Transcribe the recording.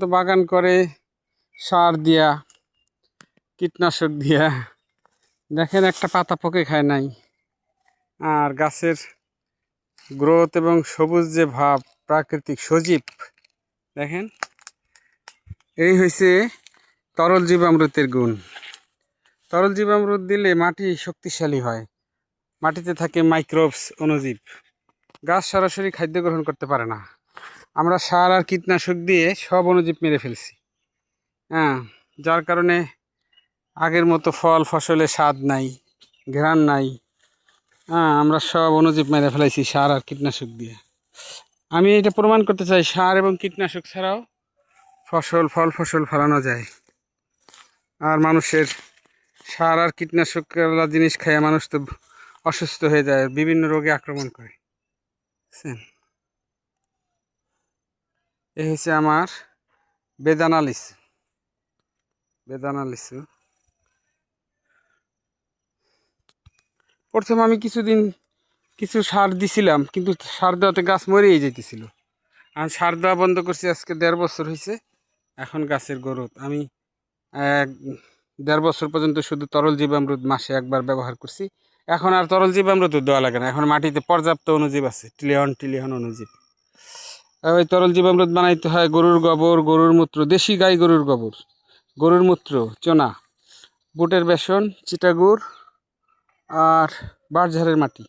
তো বাগান করে সার দিয়া, কীটনাশক দিয়া। দেখেন একটা পাতা পোকে খায় নাই। আর গাছের গ্রোথ এবং সবুজ যে ভাব, প্রাকৃতিক সজীব, দেখেন? এই হয়েছে তরল জীবামৃতের গুণ। তরল জীবামৃত দিলে মাটি শক্তিশালী হয়। মাটিতে থাকে মাইক্রোবস অণুজীব। গাছ সরাসরি খাদ্য গ্রহণ করতে পারে না। আমরা সার আর কীটনাশক দিয়ে সব অনুজীব মেরে ফেলছি। হ্যাঁ যার কারণে আগের মতো ফল ফসলে স্বাদ নাই, ঘ্রাণ নাই। হ্যাঁ আমরা সব অনুজীব মেরে ফেলাইছি সার আর কীটনাশক দিয়ে। আমি এটা প্রমাণ করতে চাই, সার এবং কীটনাশক ছাড়াও ফসল, ফল, ফসল ফলানো যায়। আর মানুষের সার আর কীটনাশক জিনিস খেয়ে মানুষ তো অসুস্থ হয়ে যায়, বিভিন্ন রোগে আক্রমণ করে। বুঝছেন? হচ্ছে আমার বেদানা লিচু বেদানা লিচু প্রথম আমি কিছুদিন কিছু সার দিছিলাম, কিন্তু সার দেওয়াতে গাছ মরেই যেতেছিল আমি সার দেওয়া বন্ধ করছি, আজকে দেড় বছর হয়েছে এখন গাছের গ্রোথ। আমি দেড় বছর পর্যন্ত শুধু তরল জীবামৃত মাসে একবার ব্যবহার করছি। এখন আর তরল জীবামৃত দেওয়া লাগে না, এখন মাটিতে পর্যাপ্ত অনুজীব আছে ট্রিলিয়ন অণুজীব। আর ওই তরল জীবামৃত বানাইতে হয় গরুর গোবর, গরুর মূত্র, দেশি গাই গরুর গোবর, গরুর মূত্র, চোনা, বুটের বেসন, চিটাগুড় আর বাঁশঝাড়ের মাটি।